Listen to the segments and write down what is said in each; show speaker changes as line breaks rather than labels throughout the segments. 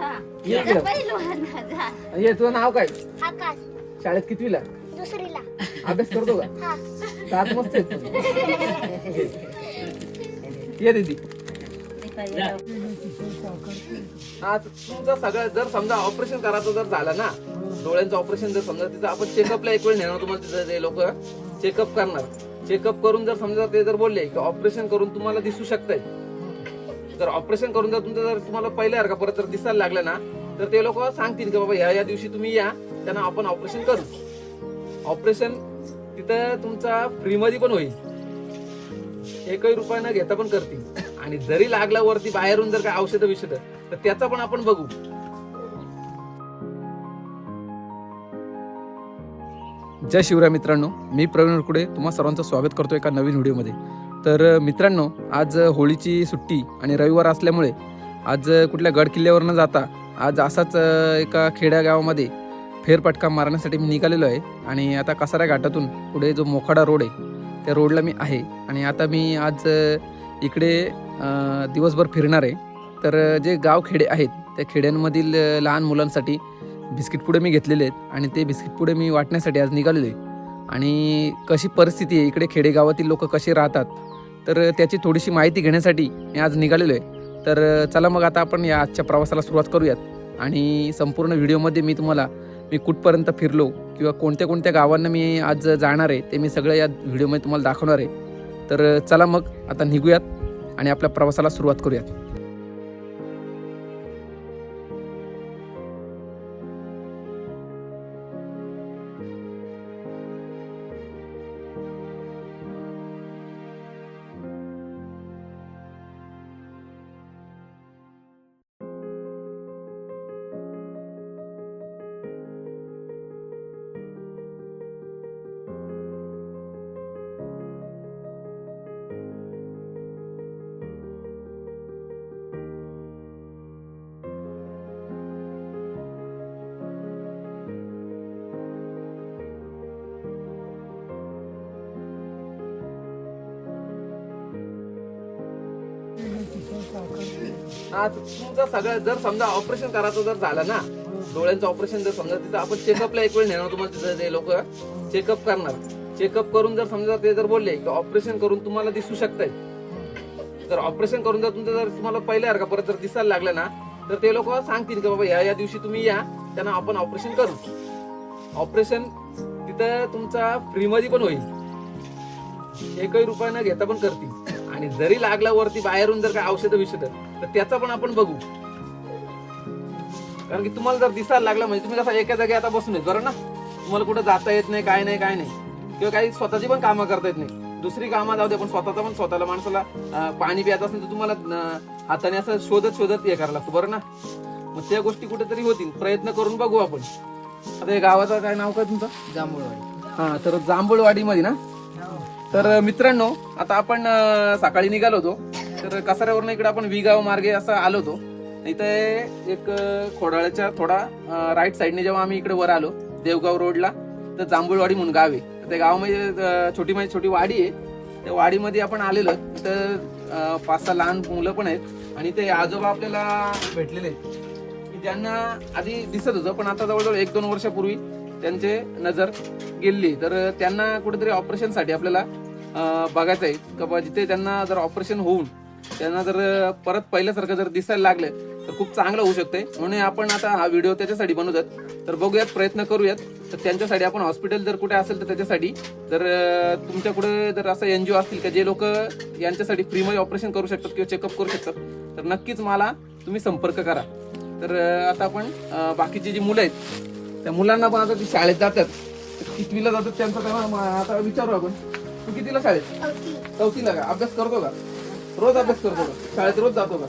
जा.
ये
जा
इकडं.
पहिलवान जा.
ये तुझं नाव काय?
आकाश
शाळेत कितवीला?
दुसरीला.
अभ्यास करतो का?
हा.
दात मस्त आहेत. तुझे. ये दीदी. आज तुमचं सगळं जर समजा ऑपरेशन करायचं जर झालं ना डोळ्यांचं ऑपरेशन जर समजा तिथं आपण चेकअपला एक वेळ नेणार तुम्हाला तिथं ते लोक. चेकअप करणार. चेकअप करून जर समजा ते जर बोलले की ऑपरेशन करून तुम्हाला दिसू शकतंय. जर ऑपरेशन करून जर तुमचं जर तुम्हाला पहिल्यासारखा परत जर दिसायला लागलं ना तर ते लोक सांगतील की बाबा या या दिवशी तुम्ही या त्यांना आपण ऑपरेशन करू. ऑपरेशन तिथं तुमचा फ्री मध्ये पण होईल. एकही रुपया न घेता पण करतील. आणि जरी लागल्यावरती बाहेरून जर काय औषधं विषध तर त्याचा पण आपण बघू. जय शिवराय मित्रांनो मी प्रवीण उरकुडे तुम्हा सर्वांचं स्वागत करतो एका नवीन व्हिडिओमध्ये. तर मित्रांनो आज होळीची सुट्टी आणि रविवार असल्यामुळे आज कुठल्या गड किल्ल्यावर न जाता आज असाच एका खेड्यागावामध्ये फेरपटका मारण्यासाठी मी निघालेलो आहे. आणि आता कसारा घाटातून पुढे जो मोखाडा रोड आहे त्या रोडला मी आहे. आणि आता मी आज इकडे दिवसभर फिरणार आहे. तर जे गाव खेडे आहेत त्या खेड्यांमधील लहान मुलांसाठी बिस्किट पुढे मी घेतलेले आहेत. आणि ते बिस्किट पुढे मी वाटण्यासाठी आज निघालेलो आहे. आणि कशी परिस्थिती आहे इकडे खेडेगावातील लोक कसे राहतात तर त्याची थोडीशी माहिती घेण्यासाठी मी आज निघालेलो आहे. तर चला मग आता आपण या आजच्या प्रवासाला सुरुवात करूयात. आणि संपूर्ण व्हिडिओमध्ये मी तुम्हाला मी कुठपर्यंत फिरलो किंवा कोणत्या कोणत्या गावांना मी आज जाणार आहे ते मी सगळं या व्हिडिओमध्ये तुम्हाला दाखवणार आहे. तर चला मग आता निघूयात आणि आपल्या प्रवासाला सुरुवात करूयात. आज जर सगळं जर समजा ऑपरेशन करायचं जर झालं ना डोळ्यांचं ऑपरेशन जर समजा तिथं आपण चेकअपला एक वेळ नेणार तुम्हाला तिथं ते लोक. चेकअप करणार. चेकअप करून जर समजा ते जर बोलले की ऑपरेशन करून तुम्हाला दिसू शकतंय. जर ऑपरेशन करून जर तुमचं जर तुम्हाला पहिल्यासारखा परत जर दिसायला लागलं ना तर ते लोक सांगतील की बाबा या या दिवशी तुम्ही या त्यांना आपण ऑपरेशन करू. ऑपरेशन तिथं तुमचा फ्रीमध्ये पण होईल. एकही रुपया न घेता पण करतील. आणि जरी लागल्यावरती बाहेरून जर काय औषधं विषध तर त्याचा पण आपण बघू. कारण की तुम्हाला जर दिसायला लागला म्हणजे तुम्ही कसं एका जागी आता बसून बरं ना? तुम्हाला कुठं जाता येत नाही काय नाही काय नाही. किंवा काही स्वतःची पण कामं करता येत नाही. दुसरी कामं जाऊ दे पण स्वतःचा पण स्वतःला माणसाला पाणी प्यायचं असेल तर तुम्हाला हाताने असं शोधत शोधत हे करायला लागतं बरं ना? मग त्या गोष्टी कुठेतरी होतील. प्रयत्न करून बघू आपण. आता या गावाचं काय नाव काय तुमचं?
जांभूळवाडी.
हा तर जांभूळवाडी मध्ये ना तर अ, मित्रांनो आता आपण सकाळी निघालो होतो. तर कसाऱ्यावरून इकडे आपण विगाव मार्गे असं आलो होतो. इथे एक खोडाळ्याच्या थोडा राईट साईडने जेव्हा आम्ही इकडे वर आलो देवगाव रोडला तर जांभूळवाडी म्हणून गाव आहे. त्या गावामध्ये म्हणजे, छोटी म्हणजे छोटी वाडी आहे. त्या वाडीमध्ये आपण आलेलो तर पाच सहा लहान मुलं पण आहेत. आणि ते आजोबा आपल्याला भेटलेले आहेत. की ज्यांना आधी दिसत होतं पण आता जवळजवळ एक दोन वर्षापूर्वी त्यांचे नजर गेली तर त्यांना कुठेतरी ऑपरेशनसाठी आपल्याला बघायचं आहे. का जिथे त्यांना जर ऑपरेशन होऊन त्यांना जर परत पहिल्यासारखं जर दिसायला लागलं तर खूप चांगलं होऊ शकते म्हणून आपण आता हा व्हिडिओ त्याच्यासाठी बनवतात तर बघूयात प्रयत्न करूयात. तर त्यांच्यासाठी आपण हॉस्पिटल जर कुठे असेल तर त्याच्यासाठी जर अं, तुमच्या कुठे जर असं एनजीओ असतील का जे लोक यांच्यासाठी फ्रीमध्ये ऑपरेशन करू शकतात किंवा चेकअप करू शकतात तर नक्कीच मला तुम्ही संपर्क करा. तर आता आपण बाकीची जी मुलं आहेत त्या मुलांना पण आता ती शाळेत जातात कितवीला जातात त्यांचं आता विचारू आपण. तू कितीला शाळेत?
चौथी.
चौथीला का? अभ्यास करतो का? रोज अभ्यास करतो का? शाळेत रोज जातो का?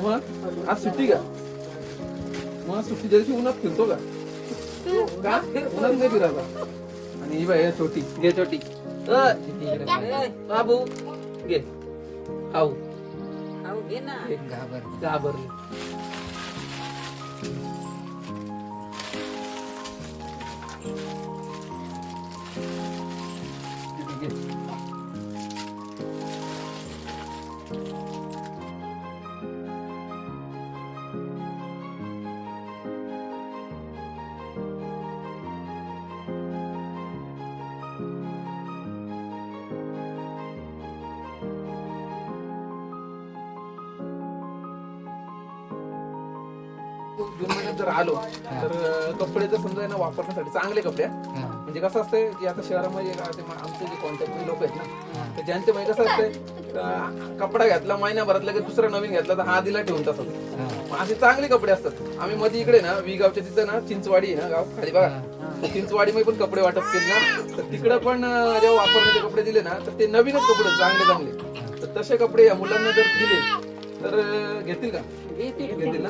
मग आज सुट्टी का? मग सुट्टी दिवशी उन्हात फिरतो का? का? उन्हात नाही फिरायला. आणि ही बाई छोटी. घे छोटी. बाबू घे. खाऊ.
घे ना. घाबर
घाबरली. जून महिन्यात जर आलो तर कपडे जर समजा आहे ना वापरण्यासाठी चांगले कपडे. म्हणजे कसं असतंय की आता शहरामध्ये आमचे जे कॉन्टॅक्ट लोक आहेत ना तर ज्यांचे म्हणजे कसं असतंय कपडा घेतला महिन्याभरात लगेच दुसरा नवीन घेतला तर हा दिला ठेवून. मग असे चांगले कपडे असतात. आम्ही मध्ये इकडे ना वी गावच्या तिथं ना चिंचवाडी आहे ना गाव खाली बघा. चिंचवाडीमध्ये पण कपडे वाटप केले ना तर तिकडं पण जेव्हा वापरण्याचे कपडे दिले ना तर ते नवीनच कपडे चांगले चांगले तर तसे कपडे या मुलांना जर दिले तर घेतील का? ना?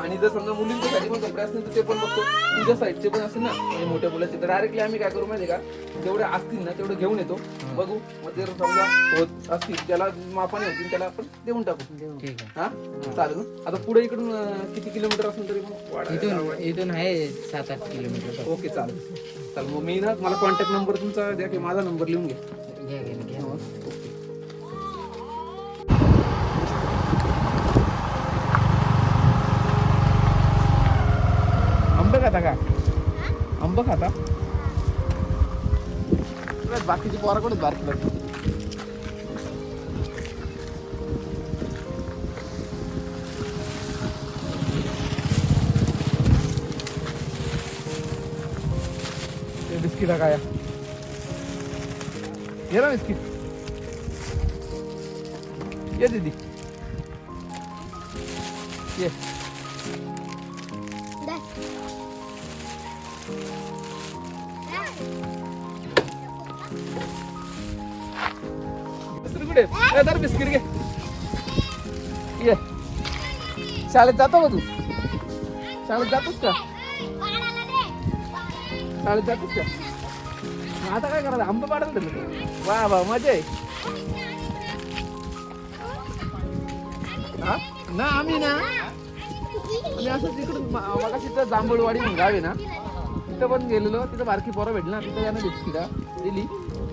आणि जर समजा मुलींच्या साठी पण कपडे असतील तर ते पण बघतो. तुझ्या साईडचे पण असतील ना म्हणजे मोठ्या मुलाचे तर डायरेक्टली आम्ही काय करू माहिती का? जेवढे असतील ना तेवढे घेऊन येतो. बघू. मग जर समजा होत असतील त्याला मापाने होतील त्याला आपण देऊन टाकू. हा? चालेल आता पुढे इकडून किती किलोमीटर असेल तरी पण
इथून इथून आहे सात आठ किलोमीटर.
ओके चालेल. चालेल. मग मी ना मला कॉन्टॅक्ट नंबर तुमचा द्या की माझा नंबर लिहून घे.
घ्या घ्या
खाता का? आंब खाता? बाकीची पोराकडे बारकी बारकी ते बिस्किट काय ये ना बिस्किट. ये दीदी. ये. ए, बिस्किट घे. ये. शाळेत जातो का तू? शाळेत जातोस का? शाळेत जातोस का? आता काय करायचं? आंबा पाडायला दिलं वा वा मजा आहे. हा? ना आम्ही ना? आम्ही असं तिकडून मग तिथं जांभळवाडी म्हणून गाव आहे ना? तिथं पण गेलेलो. तिथं बारकी पोरं भेटली ना तिथं यानं बिस्किटा दिली.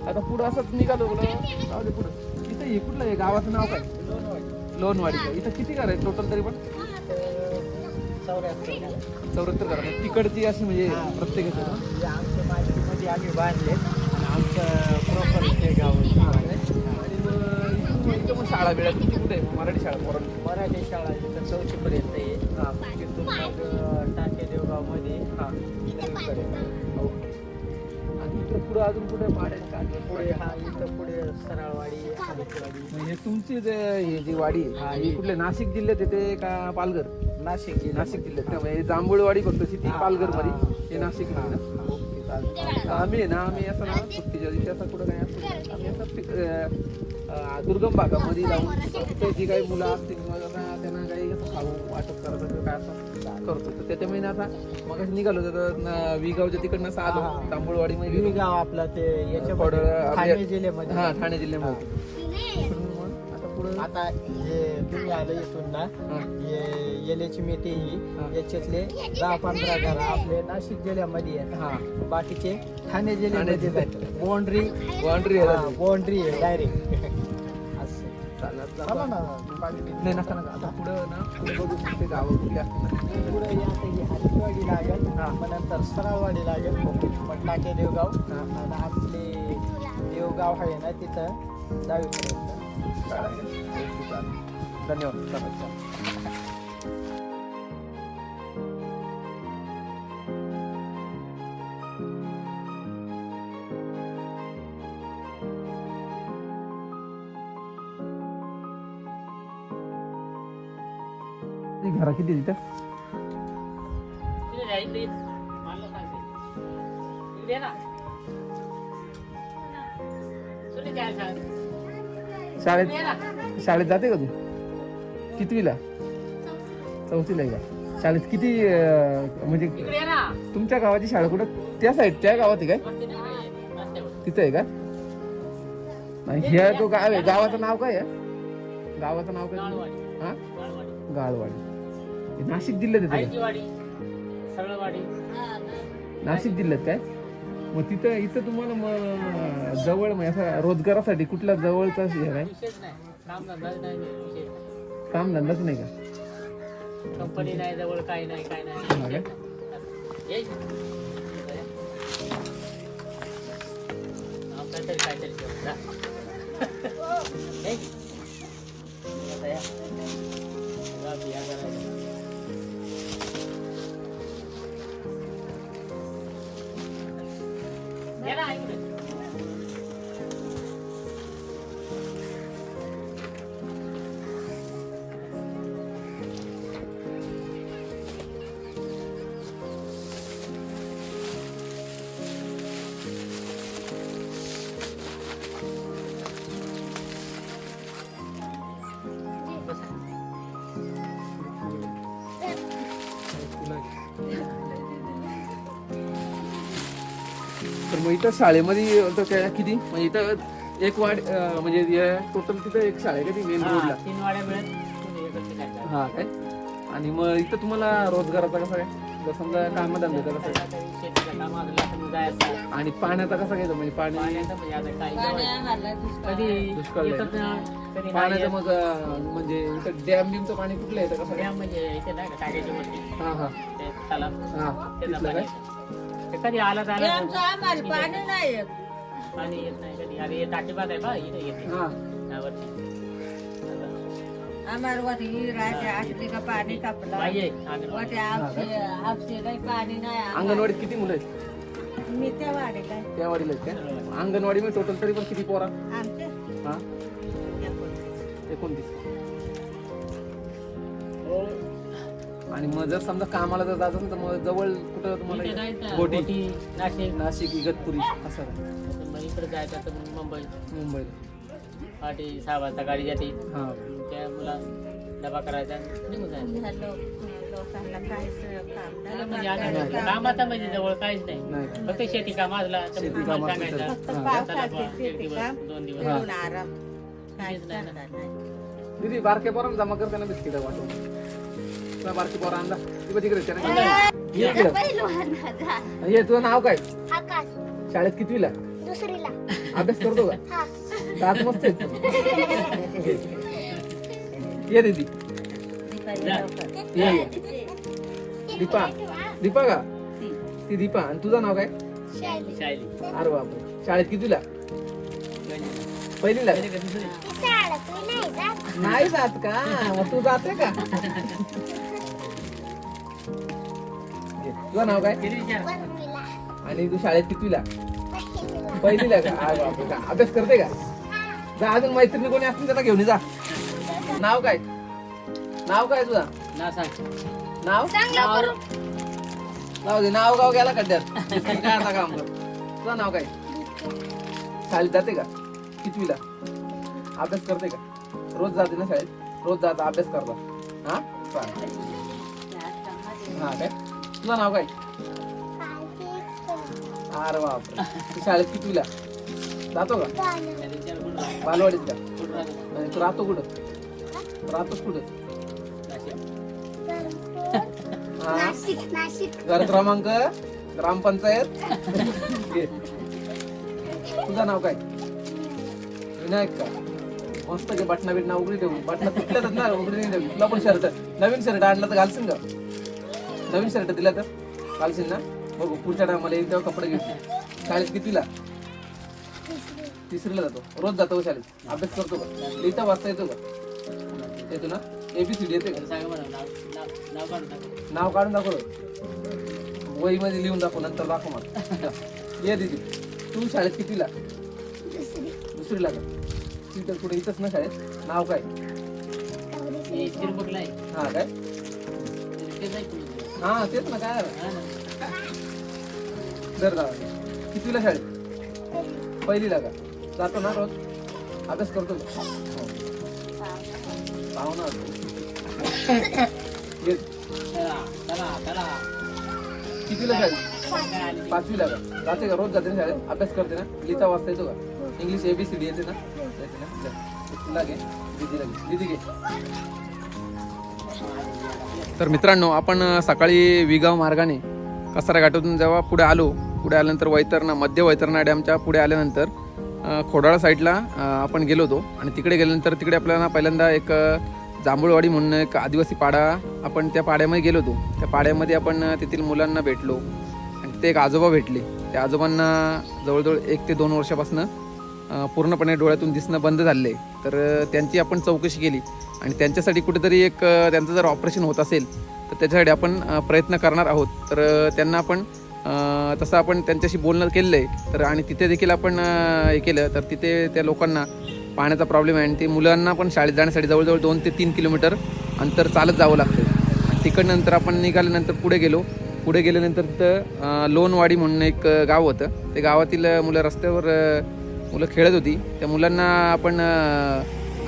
आता पुढं असंच निघालो बोला जाऊ दे पुढं. हे कुठलं आहे? गावाचं नाव काय? लोणवाडी. का इथं किती घर आहे टोटल तरी पण? चौऱ्याहत्तर घर. आहे. तिकडची अशी म्हणजे प्रत्येकाचं ना?
आमच्या माहितीमध्ये आम्ही बांधले. आमचं प्रॉपर इथे गाव
मग शाळा बिळा किती कुठे आहे? मराठी शाळा पोरांची
मराठी शाळा इथं चौथी पर्यंत आहे.
हा.
तिथून मग टाके देवगावमध्ये
हा. पुढं अजून कुठे
पुढे हा इथं पुढे सरळवाडी आदित्यवाडी
म्हणजे तुमची जे हे जी वाडी आहे,
हा,
कुठले नाशिक जिल्ह्यात येते का पालघर?
नाशिक जिल्हा
नाशिक जिल्ह्यात. म्हणजे जांभूळवाडी फक्त सिटी
हा,
पालघर
हा,
मध्ये हे. नाशिकमध्ये ना? ओके, चालेल. आम्ही आहे ना आम्ही असं ना सुट्टीच्या दिवशी असं कुठं काय असं आम्ही असं पिक- अं, अं, दुर्गम भागामध्ये जाऊन तिथे जी काही मुलं असतील त्यांना काही असं खाऊ वाटप करायचं काय असं करतो. तर त्याच्यामुळे ना आता मग निघालो तर विगावच्या तिकडनं असं आलो.
हा.
जांभूळवाडी मध्ये
गिरी गाव आपलं ते याच्या
थोडं
ठाणे जिल्ह्यामध्ये.
हा ठाणे जिल्ह्यामध्ये. आता पुढं
आता हे तुम्ही आलं इथून ना येल्याची मेटे ही. याच्यातले दहा पंधरा घर आपले नाशिक जिल्ह्यामध्ये आहेत.
हा.
बाकीचे ठाणे जिल्ह्यामध्ये. बाउंड्री
बाउंड्री आहे.
बाउंड्री आहे डायरेक्ट
नाही नका नका. आता पुढं ना पुढे बघू ते गावं कुठली असतील
पुढे ही लागेल मग नंतर सरावाडी लागेल. मग टाके देवगाव आणि आपले देवगाव आहे ना तिथं दहावीपर्यंत
धन्यवाद. किती तिथं? शाळेत शाळेत जाते का तू? कितवीला? चौथीला आहे का? शाळेत किती म्हणजे तुमच्या गावाची शाळा कुठं? त्या साईडच्या गावात आहे काय? तिथं आहे का? नाही हे तो गाव आहे. गावाचं नाव काय आहे? गावाचं नाव काय? हा? गाळवाडी. नाशिक जिल्ह्यात येते का? नाशिक जिल्ह्यात काय मग तिथं इथं तुम्हाला मग जवळ म्हणजे असं रोजगारासाठी कुठल्या जवळचा हे काय काम धंदाच नाही का
कंपनी नाही जवळ काही नाही काय
हा
नाही
काय?
येईल. काहीतरी काहीतरी ठेव. जा. येईल. आता या. जा, बिया करायला.
मग इथं शाळेमध्ये काय किती? म्हणजे इथं एक वाड अं, म्हणजे टोटल तिथं एक शाळा आहे का ती मेन रोडला
हा, तीन वाड्या मिळत तुम्ही एकत्र काय
हा काय? आणि मग इथं तुम्हाला रोजगाराचा कसा आहे जर समजा कामधंद्याचा कसा आहे
आता जायचं.
आणि पाण्याचा कसा घ्यायचा? म्हणजे पाणी
पाण्याचं म्हणजे आता काही
पाणी
जवळ-
आम्हाला दुष्काळ
कधी
दुष्काळ
येतात ना कधी नाही
पाण्याचं
येत.
मग अं, म्हणजे इथं डॅम बिमचं पाणी कुठलं येतं कसं काय?
डॅम म्हणजे इथे नाही का टाकायची वरती.
हा हा.
ते तलाव.
हा
त्याचं
तिथलं काय.
ते कधी आला
आमचं आम्हाला पाणी नाही. येत.
पाणी येत नाही कधी. अरे हे टाकी बाद आहे बा इथे येते.
हा.
त्यावरती
आम्हाला वाटी राहते आटली का पाणी कापलं.
पाहिजे अंगणवाडी.
वाटे आपसे आपसे काही पाणी नाही आम्हाला.
अंगणवाडीत किती मुलं आहेत?
मी त्या वाडे काय
त्या वाडीला आहेत काय अंगणवाडी मध्ये टोटल तरी पण किती पोरा?
आमचे?
हा? एकोणतीस. आणि मग जर समजा कामाला जर जायचं असेल तर मग जवळ कुठं तुम्हाला गोटी
नाशिक.
नाशिक इगतपुरी असं. आहे.
मग इकडे जायचं तर मग मुंबई.
मुंबईला
पहाटे सहा वाजता गाडी जाते.
हा.
त्या मुला डबा करायचा निघून जायचं. म्हणजे आता कामाचा म्हणजे जवळ काहीच नाही.
नाही.
फक्त शेती काम असला तर
शेती
मग
काम
मला
असलं तर.
सांगायचं.
फक्त
हा.
पावसाचे
चला बा, एक
शेती
दिवस,
काम
दोन दिवस.
फिरून आराम काहीच
तेच नाही ना.
दीदी बारके जमा करताना बिस्किट वाटून. तुला बारके पोरा आणला. ती तिकडे त्याने ये इकडं. ये तुझं नाव काय?
आकाश
शाळेत कितवीला?
दुसरीला.
अभ्यास करतो का?
हा.
दात मस्त आहेत? ये दीदी. ये ये. दीपा. दीपा का? ती. दीपा. आणि तुझं नाव काय? अरे बापरे. शाळेत कितवीला? पहिलीला.
शाळा नाही जात.
नाही जात का? मग तू जाते का? तुझं नाव काय? आणि तू शाळेत कितवीला?
पहिलीला
का? अभ्यास करते का? जा अजून मैत्रिणी कोणी असतील त्यांना घेऊन ये जा. नाव काय? नाव काय तुझा?
ना सांग.
नाव?
चांगलं
जाऊ दे नाव गाव गेला खड्ड्यात. काय आता काम कर? तुझं नाव काय? शाळेत जाते का? कितवीला? अभ्यास करते का? रोज जाते ना शाळेत? रोज जाता अभ्यास करता. हा? चालेल. हा काय? तुझं नाव काय? अरे बापरे. तू शाळेत कितवीला? जातो का? बालवाडीत का
म्हणजे राहतो?
तू राहतो कुठं? राहतोस कुठं? हा? घर क्रमांक? ग्रामपंचायत? तुझं नाव काय? विनायक का? मस्त घे बटना बिटना उघडी ठेवू. बटना तुटल्यातच ना उघडी नाही ठेवली. तुला पण शर्ट नवीन शर्ट आणला तर घालशील का? नवीन शर्ट दिला तर? घालशील ना? बघू पुढच्या टायमाला येईल तेव्हा कपडे घेतले शाळेत कितीला? तिसरीला जातो. रोज जातो शाळेत? अभ्यास करतो का? लिहिता वाचता येतो का? येतो ना? एबीसीडी येते का?
नाव काढून टाका.
नाव काढून दाखव. वही मध्ये लिहून दाखव नंतर दाखव मला. ये दीदी. तू शाळेत कितीला? दुसरीला का तिथं कुठे इथंच ना शाळेत? नाव काय?
हे.
हा काय. हा तेच ना काय? दर दादा कितीला शाळेत? पहिलीला का? जातो ना रोज. अभ्यास करतो का? हो. पाहुणा ये. कितीला शाळेत? पाचवीला का? जाते का? रोज जाते ना शाळेत? अभ्यास करते ना? लिहिता वाचता येतो का? इंग्लिश एबीसीडी येते ना? येते ना? लागे तुला लागे दीदीला दीदी घे. तर मित्रांनो आपण सकाळी विगाव मार्गाने कसारा घाटातून जेव्हा पुढे आलो पुढे आल्यानंतर वैतरणा मध्य वैतरणा डॅमच्या पुढे आल्यानंतर खोडाळा साईडला आपण गेलो होतो. आणि तिकडे गेल्यानंतर तिकडे आपल्याला पहिल्यांदा एक जांभूळवाडी म्हणून एक आदिवासी पाडा आपण त्या पाड्यामध्ये गेलो होतो. त्या पाड्यामध्ये आपण तेथील मुलांना भेटलो. आणि तिथे एक आजोबा भेटले. त्या आजोबांना जवळजवळ एक ते दोन वर्षापासून पूर्णपणे डोळ्यातून दिसणं बंद झालेलं आहे तर त्यांची आपण चौकशी केली. आणि त्यांच्यासाठी कुठेतरी एक त्यांचं जर ऑपरेशन होत असेल तर त्याच्यासाठी आपण प्रयत्न करणार आहोत. तर त्यांना आपण तसं आपण त्यांच्याशी बोलणं केलेलं आहे तर आणि तिथे देखील आपण हे केलं. तर तिथे त्या लोकांना पाण्याचा प्रॉब्लेम आहे आणि ते मुलांना पण शाळेत जाण्यासाठी जवळजवळ दोन ते तीन किलोमीटर अंतर चालत जावं लागतं. आणि तिकडनंतर आपण निघाल्यानंतर पुढे गेलो. पुढे गेल्यानंतर तिथं लोणवाडी म्हणून एक गाव होतं. ते गावातील मुलं रस्त्यावर मुलं खेळत होती. त्या मुलांना आपण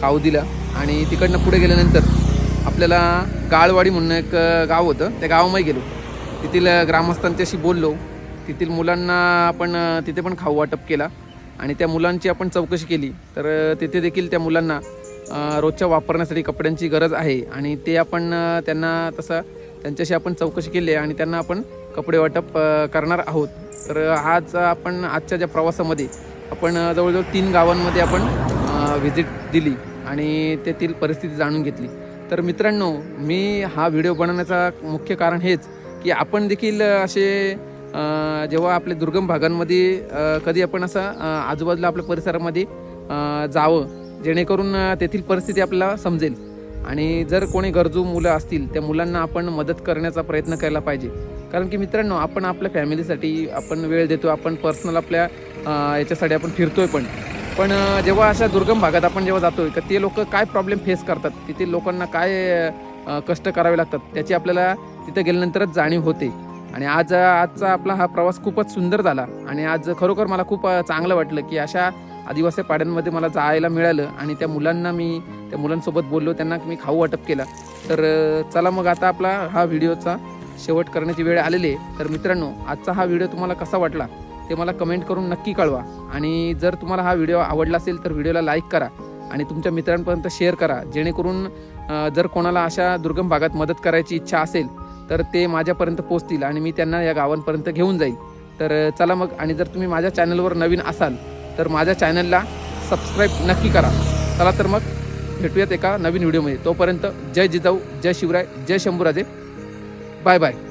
खाऊ दिलं आणि तिकडनं पुढे गेल्यानंतर आपल्याला गाळवाडी म्हणून एक गाव होतं. त्या गावामध्ये गेलो. तेथील ग्रामस्थांच्याशी बोललो. तेथील मुलांना आपण तिथे पण खाऊ वाटप केला आणि त्या मुलांची आपण चौकशी केली. तर तिथे देखील त्या मुलांना रोजच्या वापरण्यासाठी कपड्यांची गरज आहे आणि ते आपण त्यांना तसं त्यांच्याशी आपण चौकशी केली आहे आणि त्यांना आपण कपडे वाटप करणार आहोत. तर आज आपण आजच्या ज्या प्रवासामध्ये आपण जवळजवळ तीन गावांमध्ये आपण व्हिजिट दिली आणि तेथील परिस्थिती जाणून घेतली. तर मित्रांनो मी हा व्हिडिओ बनवण्याचा मुख्य कारण हेच की आपण देखील असे जेव्हा आपले दुर्गम भागांमध्ये कधी आपण असं आजूबाजूला आपल्या परिसरामध्ये जावं जेणेकरून तेथील परिस्थिती आपल्याला समजेल. आणि जर कोणी गरजू मुलं असतील त्या मुलांना आपण मदत करण्याचा प्रयत्न केला पाहिजे. कारण की मित्रांनो आपण आपल्या फॅमिलीसाठी आपण वेळ देतो आपण पर्सनल आपल्या याच्यासाठी आपण फिरतोय पण. पण जेव्हा अशा दुर्गम भागात आपण जेव्हा जातो तर ते लोक काय प्रॉब्लेम फेस करतात? तिथे लोकांना काय कष्ट करावे लागतात? त्याची आपल्याला तिथे गेल्यानंतरच जाणीव होते. आणि आज आजचा आपला हा प्रवास खूपच सुंदर झाला. आणि आज खरोखर मला खूप चांगलं वाटलं की अशा आदिवासी पाड्यांमध्ये मला जायला मिळालं. आणि त्या मुलांना मी त्या मुलांसोबत बोललो त्यांना मी खाऊ वाटप केला. तर चला मग आता आपला हा व्हिडिओचा शेवट करण्याची वेळ आलेली आहे. तर मित्रांनो आजचा हा व्हिडिओ तुम्हाला कसा वाटला ते मला कमेंट करून नक्की कळवा. आणि जर तुम्हाला हा व्हिडिओ आवडला असेल तर व्हिडिओला लाईक करा आणि तुमच्या मित्रांपर्यंत शेअर करा. जेणेकरून जर कोणाला अशा दुर्गम भागात मदत करायची इच्छा असेल तर ते माझ्यापर्यंत पोचतील आणि मी त्यांना या गावांपर्यंत घेऊन जाईल. तर चला मग आणि जर तुम्ही माझ्या चॅनलवर नवीन असाल तर माझ्या चॅनलला सबस्क्राईब नक्की करा. चला तर मग भेटूयात एका नवीन व्हिडिओमध्ये. तोपर्यंत जय जिजाऊ जय शिवराय जय शंभूराजे. Bye bye